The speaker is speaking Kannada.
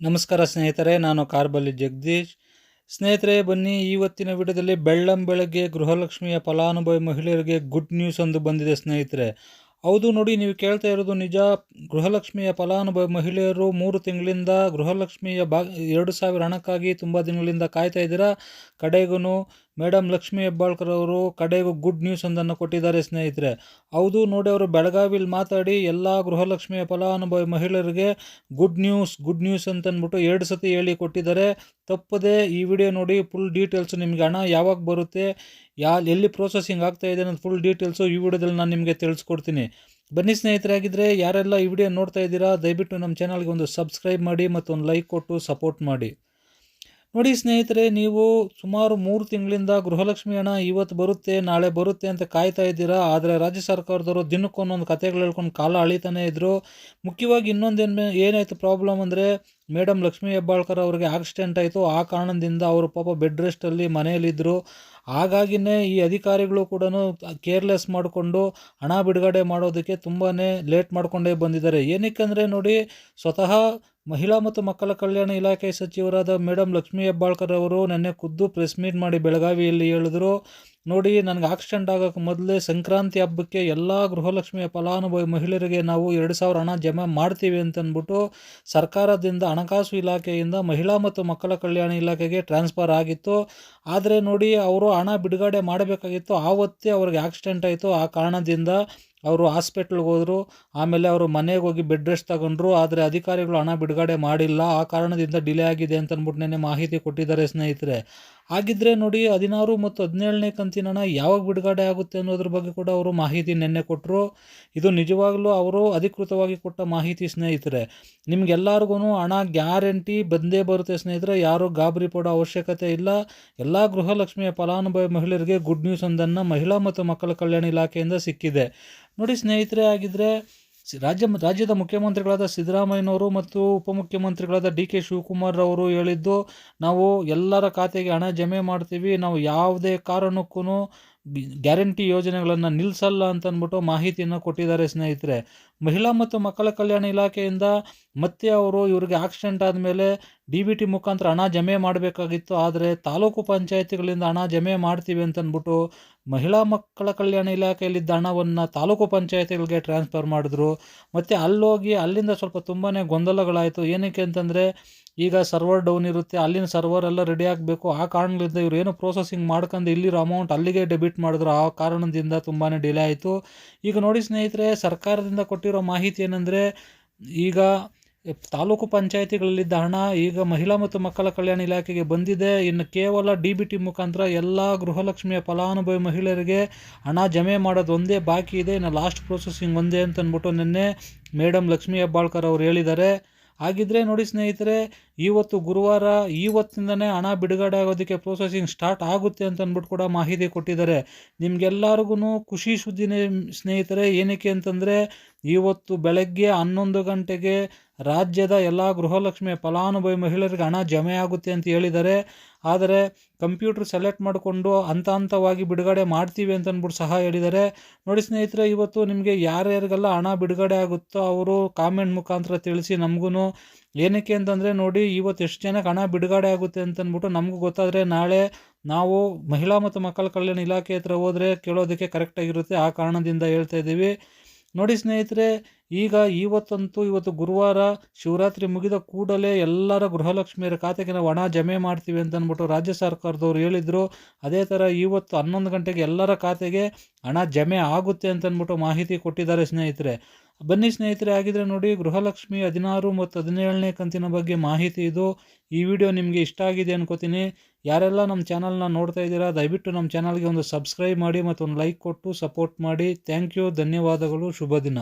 ನಮಸ್ಕಾರ ಸ್ನೇಹಿತರೆ, ನಾನು ಕಾರ್ಬಲ್ಲಿ ಜಗದೀಶ್. ಸ್ನೇಹಿತರೆ, ಬನ್ನಿ ಇವತ್ತಿನ ವಿಡಿಯೋದಲ್ಲಿ ಬೆಳ್ಳಂ ಬೆಳಗ್ಗೆ ಗೃಹಲಕ್ಷ್ಮಿಯ ಫಲಾನುಭವಿ ಮಹಿಳೆಯರಿಗೆ ಗುಡ್ ನ್ಯೂಸ್ ಒಂದು ಬಂದಿದೆ ಸ್ನೇಹಿತರೆ. ಹೌದು, ನೋಡಿ ನೀವು ಕೇಳ್ತಾ ಇರೋದು ನಿಜ. ಗೃಹಲಕ್ಷ್ಮಿಯ ಫಲಾನುಭವಿ ಮಹಿಳೆಯರು ಮೂರು ತಿಂಗಳಿಂದ ಗೃಹಲಕ್ಷ್ಮಿಯ ಬಾ ಎರಡು ಸಾವಿರ ಹಣಕ್ಕಾಗಿ ತುಂಬ ದಿನಗಳಿಂದ ಕಾಯ್ತಾ ಇದ್ದೀರಾ? ಕಡೆಗೂ ಮೇಡಮ್ ಲಕ್ಷ್ಮಿ ಹೆಬ್ಬಾಳ್ಕರ್ ಅವರು ಕಡೆಗೂ ಗುಡ್ ನ್ಯೂಸ್ ಒಂದನ್ನು ಕೊಟ್ಟಿದ್ದಾರೆ, ಸ್ನೇಹಿತರೆ. ಹೌದು, ನೋಡಿ ಅವರು ಬೆಳಗಾವಿಲಿ ಮಾತಾಡಿ ಎಲ್ಲ ಗೃಹಲಕ್ಷ್ಮಿಯ ಫಲಾನುಭವಿ ಮಹಿಳೆಯರಿಗೆ ಗುಡ್ ನ್ಯೂಸ್ ಗುಡ್ ನ್ಯೂಸ್ ಅಂತಂದ್ಬಿಟ್ಟು ಎರಡು ಸತಿ ಹೇಳಿ ಕೊಟ್ಟಿದ್ದಾರೆ. ತಪ್ಪದೆ ಈ ವಿಡಿಯೋ ನೋಡಿ ಫುಲ್ ಡೀಟೇಲ್ಸು ನಿಮಗೆ ಹಣ ಯಾವಾಗ ಬರುತ್ತೆ, ಯಾ, ಎಲ್ಲಿ ಪ್ರೋಸೆಸಿಂಗ್ ಆಗ್ತಾ ಇದೆ ಅನ್ನೋದು ಫುಲ್ ಡೀಟೇಲ್ಸು ಈ ವಿಡಿಯೋದಲ್ಲಿ ನಾನು ನಿಮಗೆ ತಿಳಿಸ್ಕೊಡ್ತೀನಿ. ಬನ್ನಿ ಸ್ನೇಹಿತರಾಗಿದ್ದರೆ ಯಾರೆಲ್ಲ ಈ ವಿಡಿಯೋ ನೋಡ್ತಾ ಇದ್ದೀರಾ, ದಯವಿಟ್ಟು ನಮ್ಮ ಚಾನಲ್ಗೆ ಒಂದು ಸಬ್ಸ್ಕ್ರೈಬ್ ಮಾಡಿ ಮತ್ತು ಒಂದು ಲೈಕ್ ಕೊಟ್ಟು ಸಪೋರ್ಟ್ ಮಾಡಿ. ನೋಡಿ ಸ್ನೇಹಿತರೆ, ನೀವು ಸುಮಾರು ಮೂರು ತಿಂಗಳಿಂದ ಗೃಹಲಕ್ಷ್ಮಿ ಹಣ ಇವತ್ತು ಬರುತ್ತೆ, ನಾಳೆ ಬರುತ್ತೆ ಅಂತ ಕಾಯ್ತಾ ಇದ್ದೀರಾ? ಆದರೆ ರಾಜ್ಯ ಸರ್ಕಾರದವರು ದಿನಕ್ಕೊಂದೊಂದು ಕತೆಗಳು ಹೇಳ್ಕೊಂಡು ಕಾಲ ಅಳಿತಾನೆ ಇದ್ದರು ಮುಖ್ಯವಾಗಿ ಇನ್ನೊಂದೇನು ಏನಾಯಿತು ಪ್ರಾಬ್ಲಮ್ ಅಂದರೆ ಮೇಡಮ್ ಲಕ್ಷ್ಮೀ ಹೆಬ್ಬಾಳ್ಕರ್ ಅವರಿಗೆ ಆಕ್ಸಿಡೆಂಟ್ ಆಯಿತು. ಆ ಕಾರಣದಿಂದ ಅವರು ಪಾಪ ಬೆಡ್ ರೆಸ್ಟಲ್ಲಿ ಮನೆಯಲ್ಲಿದ್ದರು ಹಾಗಾಗಿನೇ ಈ ಅಧಿಕಾರಿಗಳು ಕೂಡ ಕೇರ್ಲೆಸ್ ಮಾಡಿಕೊಂಡು ಹಣ ಬಿಡುಗಡೆ ಮಾಡೋದಕ್ಕೆ ತುಂಬಾ ಲೇಟ್ ಮಾಡಿಕೊಂಡೇ ಬಂದಿದ್ದಾರೆ. ಏನಕ್ಕೆ ನೋಡಿ, ಸ್ವತಃ ಮಹಿಳಾ ಮತ್ತು ಮಕ್ಕಳ ಕಲ್ಯಾಣ ಇಲಾಖೆ ಸಚಿವರಾದ ಮೇಡಮ್ ಲಕ್ಷ್ಮೀ ಹೆಬ್ಬಾಳ್ಕರ್ ಅವರು ನೆನ್ನೆ ಖುದ್ದು ಪ್ರೆಸ್ ಮೀಟ್ ಮಾಡಿ ಬೆಳಗಾವಿಯಲ್ಲಿ ಹೇಳಿದ್ರು. ನೋಡಿ, ನನಗೆ ಆಕ್ಸಿಡೆಂಟ್ ಆಗೋಕ್ಕೆ ಮೊದಲೇ ಸಂಕ್ರಾಂತಿ ಹಬ್ಬಕ್ಕೆ ಎಲ್ಲ ಗೃಹಲಕ್ಷ್ಮಿಯ ಫಲಾನುಭವಿ ಮಹಿಳೆಯರಿಗೆ ನಾವು ಎರಡು ಸಾವಿರ ಹಣ ಜಮೆ ಮಾಡ್ತೀವಿ ಅಂತಂದ್ಬಿಟ್ಟು ಸರ್ಕಾರದಿಂದ ಹಣಕಾಸು ಇಲಾಖೆಯಿಂದ ಮಹಿಳಾ ಮತ್ತು ಮಕ್ಕಳ ಕಲ್ಯಾಣ ಇಲಾಖೆಗೆ ಟ್ರಾನ್ಸ್ಫರ್ ಆಗಿತ್ತು. ಆದರೆ ನೋಡಿ, ಅವರು ಹಣ ಬಿಡುಗಡೆ ಮಾಡಬೇಕಾಗಿತ್ತು. ಆವತ್ತೇ ಅವ್ರಿಗೆ ಆಕ್ಸಿಡೆಂಟ್ ಆಯಿತು. ಆ ಕಾರಣದಿಂದ ಅವರು ಹಾಸ್ಪಿಟ್ಲ್ಗೆ ಹೋದರು. ಆಮೇಲೆ ಅವರು ಮನೆಗೆ ಹೋಗಿ ಬೆಡ್ ರೆಸ್ಟ್ ತಗೊಂಡ್ರು. ಆದರೆ ಅಧಿಕಾರಿಗಳು ಹಣ ಬಿಡುಗಡೆ ಮಾಡಿಲ್ಲ. ಆ ಕಾರಣದಿಂದ ಡಿಲೇ ಆಗಿದೆ ಅಂತಂದ್ಬಿಟ್ಟು ನೆನ್ನೆ ಮಾಹಿತಿ ಕೊಟ್ಟಿದ್ದಾರೆ ಸ್ನೇಹಿತರೆ. ಹಾಗಿದ್ರೆ ನೋಡಿ ಹದಿನಾರು ಮತ್ತು ಹದಿನೇಳನೇ ಕಂತಿನ ಯಾವಾಗ ಬಿಡುಗಡೆ ಆಗುತ್ತೆ ಅನ್ನೋದ್ರ ಬಗ್ಗೆ ಕೂಡ ಅವರು ಮಾಹಿತಿ ನೆನ್ನೆ ಕೊಟ್ಟರು ಇದು ನಿಜವಾಗ್ಲೂ ಅವರು ಅಧಿಕೃತವಾಗಿ ಕೊಟ್ಟ ಮಾಹಿತಿ ಸ್ನೇಹಿತರೆ. ನಿಮ್ಗೆಲ್ಲರಿಗೂ ಹಣ ಗ್ಯಾರಂಟಿ ಬಂದೇ ಬರುತ್ತೆ ಸ್ನೇಹಿತರೆ. ಯಾರೂ ಗಾಬರಿ ಪಡೋ ಅವಶ್ಯಕತೆ ಇಲ್ಲ. ಎಲ್ಲ ಗೃಹಲಕ್ಷ್ಮಿಯ ಫಲಾನುಭವಿ ಮಹಿಳೆಯರಿಗೆ ಗುಡ್ ನ್ಯೂಸ್ ಒಂದನ್ನು ಮಹಿಳಾ ಮತ್ತು ಮಕ್ಕಳ ಕಲ್ಯಾಣ ಇಲಾಖೆಯಿಂದ ಸಿಕ್ಕಿದೆ. ನೋಡಿ ಸ್ನೇಹಿತರೆ ಆಗಿದ್ದರೆ ರಾಜ್ಯ ರಾಜ್ಯದ ಮುಖ್ಯಮಂತ್ರಿಗಳಾದ ಸಿದ್ದರಾಮಯ್ಯನವರು ಮತ್ತು ಉಪಮುಖ್ಯಮಂತ್ರಿಗಳಾದ ಡಿ ಕೆ ಶಿವಕುಮಾರ್ ಅವರು ಹೇಳಿದ್ದು, ನಾವು ಎಲ್ಲರ ಖಾತೆಗೆ ಹಣ ಜಮೆ ಮಾಡ್ತೀವಿ, ನಾವು ಯಾವುದೇ ಕಾರಣಕ್ಕೂ ಗ್ಯಾರಂಟಿ ಯೋಜನೆಗಳನ್ನು ನಿಲ್ಲಿಸಲ್ಲ ಅಂತ ಅಂದ್ಬಿಟ್ಟು ಮಾಹಿತಿಯನ್ನು ಕೊಟ್ಟಿದ್ದಾರೆ ಸ್ನೇಹಿತರೆ. ಮಹಿಳಾ ಮತ್ತು ಮಕ್ಕಳ ಕಲ್ಯಾಣ ಇಲಾಖೆಯಿಂದ ಮತ್ತೆ ಅವರು ಇವರಿಗೆ ಆಕ್ಸಿಡೆಂಟ್ ಆದಮೇಲೆ ಡಿ ಬಿ ಟಿ ಮುಖಾಂತರ ಹಣ ಜಮೆ ಮಾಡಬೇಕಾಗಿತ್ತು. ಆದರೆ ತಾಲೂಕು ಪಂಚಾಯತಿಗಳಿಂದ ಹಣ ಜಮೆ ಮಾಡ್ತೀವಿ ಅಂತಂದ್ಬಿಟ್ಟು ಮಹಿಳಾ ಮಕ್ಕಳ ಕಲ್ಯಾಣ ಇಲಾಖೆಯಲ್ಲಿದ್ದ ಹಣವನ್ನು ತಾಲೂಕು ಪಂಚಾಯತಿಗಳಿಗೆ ಟ್ರಾನ್ಸ್ಫರ್ ಮಾಡಿದ್ರು. ಮತ್ತು ಅಲ್ಲೋಗಿ ಅಲ್ಲಿಂದ ಸ್ವಲ್ಪ ತುಂಬಾ ಗೊಂದಲಗಳಾಯಿತು. ಏನಕ್ಕೆ ಅಂತಂದರೆ ಈಗ ಸರ್ವರ್ ಡೌನ್ ಇರುತ್ತೆ, ಅಲ್ಲಿನ ಸರ್ವರ್ ಎಲ್ಲ ರೆಡಿ ಆಗಬೇಕು. ಆ ಕಾರಣದಿಂದ ಇವರು ಏನು ಪ್ರೋಸೆಸಿಂಗ್ ಮಾಡ್ಕೊಂಡು ಇಲ್ಲಿರೋ ಅಮೌಂಟ್ ಅಲ್ಲಿಗೆ ಡೆಬಿಟ್ ಮಾಡಿದ್ರು. ಆ ಕಾರಣದಿಂದ ತುಂಬಾ ಡಿಲೇ ಆಯಿತು. ಈಗ ನೋಡಿ ಸ್ನೇಹಿತರೆ, ಸರ್ಕಾರದಿಂದ ಕೊಟ್ಟಿರೋ ಮಾಹಿತಿ ಏನಂದರೆ, ಈಗ ತಾಲೂಕು ಪಂಚಾಯತಿಗಳಲ್ಲಿದ್ದ ಹಣ ಈಗ ಮಹಿಳಾ ಮತ್ತು ಮಕ್ಕಳ ಕಲ್ಯಾಣ ಇಲಾಖೆಗೆ ಬಂದಿದೆ. ಇನ್ನು ಕೇವಲ ಡಿ ಬಿ ಟಿ ಮುಖಾಂತರ ಎಲ್ಲ ಗೃಹಲಕ್ಷ್ಮಿಯ ಫಲಾನುಭವಿ ಮಹಿಳೆಯರಿಗೆ ಹಣ ಜಮೆ ಮಾಡೋದು ಒಂದೇ ಬಾಕಿ ಇದೆ. ಇನ್ನು ಲಾಸ್ಟ್ ಪ್ರೊಸೆಸಿಂಗ್ ಒಂದೇ ಅಂತ ಅಂದ್ಬಿಟ್ಟು ನಿನ್ನೆ ಮೇಡಮ್ ಲಕ್ಷ್ಮೀ ಹೆಬ್ಬಾಳ್ಕರ್ ಅವರು ಹೇಳಿದ್ದಾರೆ. ಹಾಗಿದ್ರೆ ನೋಡಿ ಸ್ನೇಹಿತರೆ, ಇವತ್ತು ಗುರುವಾರ ಇವತ್ತಿಂದನೇ ಹಣ ಬಿಡುಗಡೆ ಆಗೋದಕ್ಕೆ ಪ್ರೊಸೆಸಿಂಗ್ ಸ್ಟಾರ್ಟ್ ಆಗುತ್ತೆ ಅಂತ ಅಂದ್ಬಿಟ್ಟು ಕೂಡ ಮಾಹಿತಿ ಕೊಟ್ಟಿದ್ದಾರೆ. ನಿಮ್ಗೆಲ್ಲರಿಗೂ ಖುಷಿ ಸುದ್ದಿನೇ ಸ್ನೇಹಿತರೆ, ಏನಕ್ಕೆ ಅಂತಂದರೆ ಇವತ್ತು ಬೆಳಗ್ಗೆ ಹನ್ನೊಂದು ಗಂಟೆಗೆ ರಾಜ್ಯದ ಎಲ್ಲ ಗೃಹಲಕ್ಷ್ಮಿ ಫಲಾನುಭವಿ ಮಹಿಳೆಯರಿಗೆ ಹಣ ಜಮೆ ಆಗುತ್ತೆ ಅಂತ ಹೇಳಿದ್ದಾರೆ. ಆದರೆ ಕಂಪ್ಯೂಟರ್ ಸೆಲೆಕ್ಟ್ ಮಾಡಿಕೊಂಡು ಹಂತ ಹಂತವಾಗಿ ಬಿಡುಗಡೆ ಮಾಡ್ತೀವಿ ಅಂತ ಅಂದ್ಬಿಟ್ಟು ಸಹ ಹೇಳಿದ್ದಾರೆ. ನೋಡಿ ಸ್ನೇಹಿತರೆ, ಇವತ್ತು ನಿಮಗೆ ಯಾರ್ಯಾರಿಗೆಲ್ಲ ಹಣ ಬಿಡುಗಡೆ ಆಗುತ್ತೋ ಅವರು ಕಾಮೆಂಟ್ ಮುಖಾಂತರ ತಿಳಿಸಿ ನಮಗೂ ಏನಕ್ಕೆ ಅಂತಂದರೆ ನೋಡಿ, ಇವತ್ತು ಎಷ್ಟು ಜನಕ್ಕೆ ಹಣ ಬಿಡುಗಡೆ ಆಗುತ್ತೆ ಅಂತಂದ್ಬಿಟ್ಟು ನಮಗೂ ಗೊತ್ತಾದರೆ ನಾಳೆ ನಾವು ಮಹಿಳಾ ಮತ್ತು ಮಕ್ಕಳ ಕಲ್ಯಾಣ ಇಲಾಖೆ ಹತ್ರ ಹೋದರೆ ಕೇಳೋದಕ್ಕೆ ಕರೆಕ್ಟಾಗಿರುತ್ತೆ ಆ ಕಾರಣದಿಂದ ಹೇಳ್ತಾ ಇದ್ದೀವಿ. ನೋಡಿ ಸ್ನೇಹಿತರೆ, ಈಗ ಇವತ್ತಂತೂ ಇವತ್ತು ಗುರುವಾರ ಶಿವರಾತ್ರಿ ಮುಗಿದ ಕೂಡಲೇ ಎಲ್ಲರ ಗೃಹಲಕ್ಷ್ಮಿಯರ ಖಾತೆಗೆ ನಾವು ಹಣ ಜಮೆ ಮಾಡ್ತೀವಿ ಅಂತ ಅಂದ್ಬಿಟ್ಟು ರಾಜ್ಯ ಸರ್ಕಾರದವ್ರು ಹೇಳಿದರು. ಅದೇ ಥರ ಇವತ್ತು ಹನ್ನೊಂದು ಗಂಟೆಗೆ ಎಲ್ಲರ ಖಾತೆಗೆ ಹಣ ಜಮೆ ಆಗುತ್ತೆ ಅಂತ ಅಂದ್ಬಿಟ್ಟು ಮಾಹಿತಿ ಕೊಟ್ಟಿದ್ದಾರೆ ಸ್ನೇಹಿತರೆ. ಬನ್ನಿ ಸ್ನೇಹಿತರೆ ಆಗಿದ್ರೆ ನೋಡಿ ಗೃಹಲಕ್ಷ್ಮಿ ಹದಿನಾರು ಮತ್ತು ಹದಿನೇಳನೇ ಕಂತಿನ ಬಗ್ಗೆ ಮಾಹಿತಿ ಇದು. ಈ ವಿಡಿಯೋ ನಿಮಗೆ ಇಷ್ಟ ಆಗಿದೆ ಅನ್ಕೋತೀನಿ. ಯಾರೆಲ್ಲ ನಮ್ಮ ಚಾನಲ್ನ ನೋಡ್ತಾ ಇದ್ದೀರಾ, ದಯವಿಟ್ಟು ನಮ್ಮ ಚಾನಲ್ಗೆ ಒಂದು ಸಬ್ಸ್ಕ್ರೈಬ್ ಮಾಡಿ ಮತ್ತು ಒಂದು ಲೈಕ್ ಕೊಟ್ಟು ಸಪೋರ್ಟ್ ಮಾಡಿ. ಥ್ಯಾಂಕ್ ಯು ಧನ್ಯವಾದಗಳು, ಶುಭ ದಿನ.